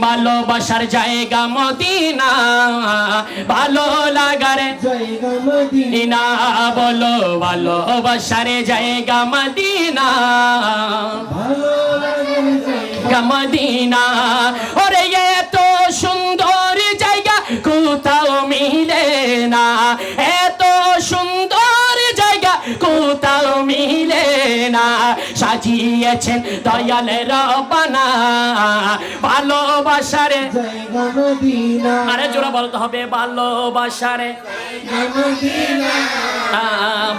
ভালোবাসার জায়গা মদিনা। ভালো লাগার জায়গা মদিনা। বলো ভালোবাসার জায়গা মদিনা। মদিনা। ওরে এত সুন্দর জায়গা কোথাও মিলে না। সাজিয়েছেন দয়াল রবানা ভালোবাসারে। আরে জোরা বলতে হবে, ভালোবাসারে।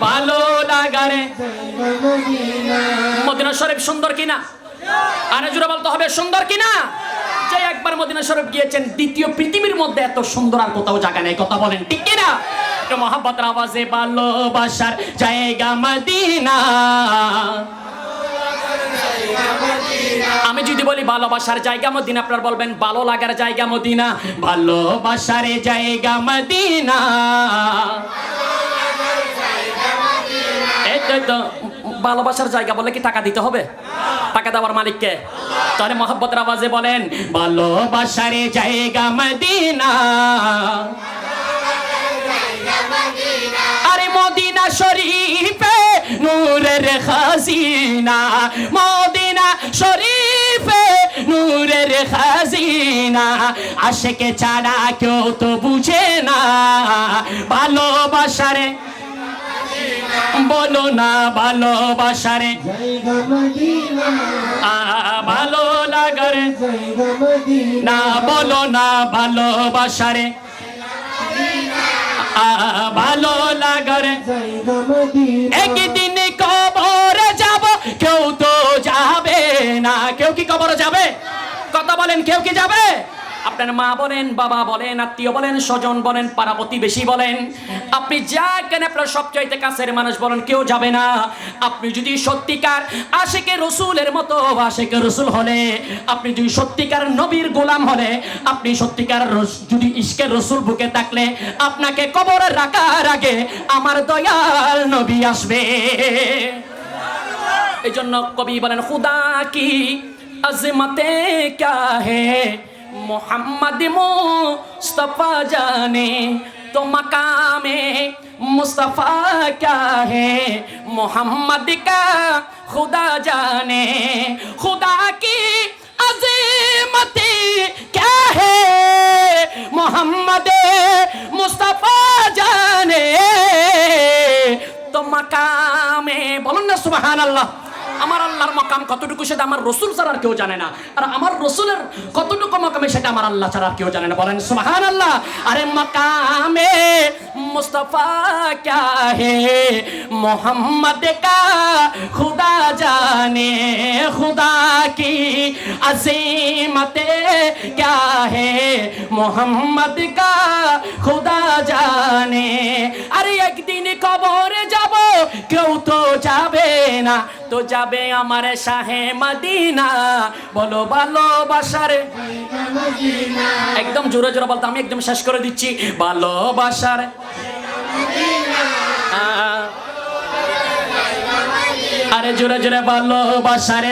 ভালো লাগারে। মদিনা শরীফ সুন্দর কিনা? আরে জোরে বলতে হবে, সুন্দর কিনা? যে একবার মদিনা শরীফ গিয়েছেন, দ্বিতীয় পৃথিবীর মধ্যে এত সুন্দর আর কোথাও জায়গা নেই, কথা বলেন, ঠিক কিনা? একটু মহাব্বতের আওয়াজে ভালোবাসার জায়গা মদিনা। আমি যদি বলি ভালোবাসার জায়গা মদিনা, আপনারা বলবেন ভালো লাগার জায়গা মদিনা। ভালোবাসার জায়গা মদিনা। ভালোবাসার জায়গা বলে কি টাকা দিতে হবে? টাকা দেওয়ার মালিককে। তাহলে মহব্বতের আওয়াজে বলেন, ভালোবাসার জায়গা মদিনা। মদিনা শরীফে নূরের খাজিনা, মদিনা শরীফে নূরের খাজিনা, আশেকে ছাড়া কেউ তো বুঝে না। ভালোবাসারে, বলো না ভালোবাসারে। ভালো লাগারে, না বলো না ভালোবাসারে। ভালো লাগারে। জায়গা কবরে যাবে? কথা বলেন, কেউ কি যাবে? আপনার মা বলেন, বাবা বলেন, আত্মীয় বলেন, স্বজন বলেন, পাড়া প্রতিবেশী বলেন। আপনি যা কেন আপনার সবচাইতে কাছের মানুষ বলেন, কেউ যাবে না। আপনি যদি সত্যিকার আশেকে রসুলের মতো, আশেকে রসুল হলে, আপনি যদি সত্যিকার নবীর গোলাম হলে, আপনি সত্যিকার যদি ইস্কের রসুল বুকে থাকলে, আপনাকে কবরে রাখার আগে আমার দয়াল নবী আসবে। এই জন্য কবি বলেন, খুদা কি अजमतें क्या है? मोहम्मद मुस्तफ़ा जाने तो मकाम मुस्तफ़ा क्या है? मोहम्मद का खुदा जाने, खुदा की अजीमत क्या है? मोहम्मद मुस्तफ़ा जाने तो मकाम बोलो ना सुबह अल्लाह আমার আল্লাহর মকাম কতটুকু সেটা আমার রসুল ছাড়া আর কেউ জানে না আর আমার রসুলের কতটুকু মকামে সেটা আমার আল্লাহ ছাড়া আর কেউ জানে না বলেন সুবাহান আল্লাহ আরে মকামে মুস্তফা क्या है मोहम्मद का खुदा जाने खुदा की अजीमत क्या है मोहम्मद का खुदा जाने আরে একদিন কবরে যাব কেউ তো যাবে তো যাবে আমার শাহে মদিনা। বলো ভালোবাসার একদম জোরে জোরে বলতো, আমি একদম শেষ করে দিচ্ছি। ভালোবাসার আরে জোরে জোরে ভালোবাসারে